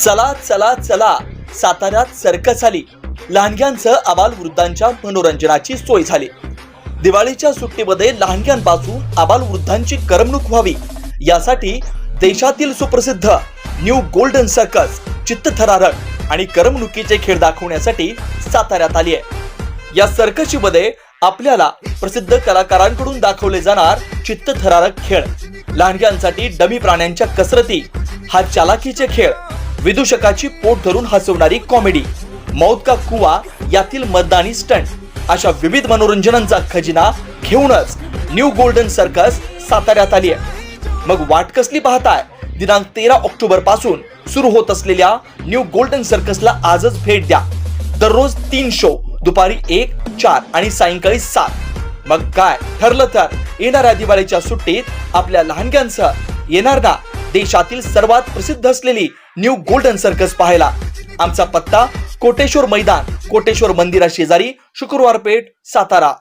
चला चला चला. साताऱ्यात सर्कस आली लहानग्यांचं आबाल वृद्धांच्या मनोरंजनाची सोय झाली. दिवाळीच्या सुट्टीमध्ये लहानग्यांपासून आबाल वृद्धांची करमणूक व्हावी. यासाठी देशातील सुप्रसिद्ध न्यू गोल्डन सर्कस चित्तथरारक आणि करमणुकीचे खेळ दाखवण्यासाठी साताऱ्यात आली आहे. या सर्कशीमध्ये आपल्याला प्रसिद्ध कलाकारांकडून दाखवले जाणार चित्तथरारक खेळ. लहानग्यांसाठी डमी प्राण्यांच्या कसरती हा चालाकीचे खेळ विदूषकाची पोट धरून हसवणारी कॉमेडी मौत का कुवा यातील मतदानी स्टंट अशा विविध मनोरंजनांचा खजिना घेऊनच न्यू गोल्डन सर्कस साताऱ्यात आली आहे मग वाट कसली पाहताय? दिनांक तेरा ऑक्टोबरपासून सुरू होत असलेल्या न्यू गोल्डन सर्कसला आजच भेट द्या. दररोज तीन शो दुपारी एक चार आणि सायंकाळी सात. मग काय? ठरलं तर येणाऱ्या दिवाळीच्या सुट्टीत आपल्या लहानग्यांसह येणार ना? देशातील सर्वात प्रसिद्ध असलेली न्यू गोल्डन सर्कस पाहायला. आमचा पत्ता कोटेश्वर मैदान कोटेश्वर मंदिरा शेजारी शुक्रवार पेठ सातारा.